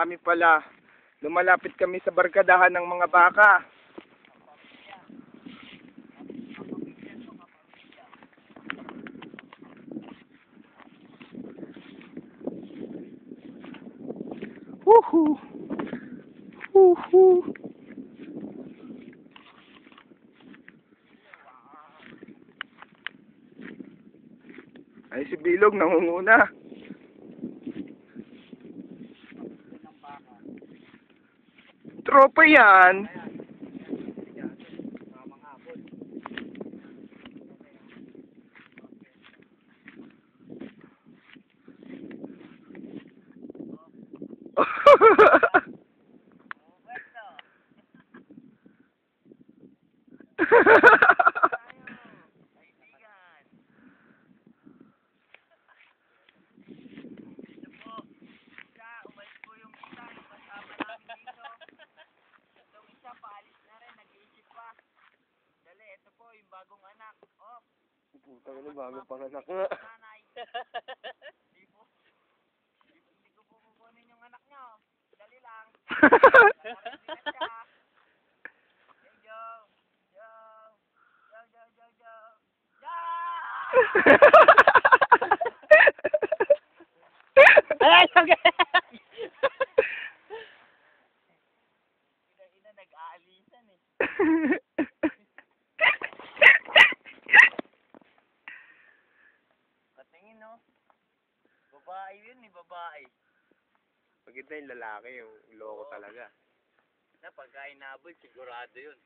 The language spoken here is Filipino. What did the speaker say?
kami pala. Lumalapit kami sa barkadahan ng mga baka. Woohoo! Woohoo! Ay, si Bilog nangunguna. Tropa yan. umalis bagong anak. Oh, Putang ina, bago panganak nga. nanay. Hindi po. Hindi, ko po kukunin yung anak nyo. Dali lang. Yo, yo. Yo. Yo, yo, yo, yo. Ay, okay. Ina-ina, nag-aalisan eh. No? Babae yun eh, babae. Ito yung lalaki, yung loko talaga. Na pagka inabol, sigurado yun.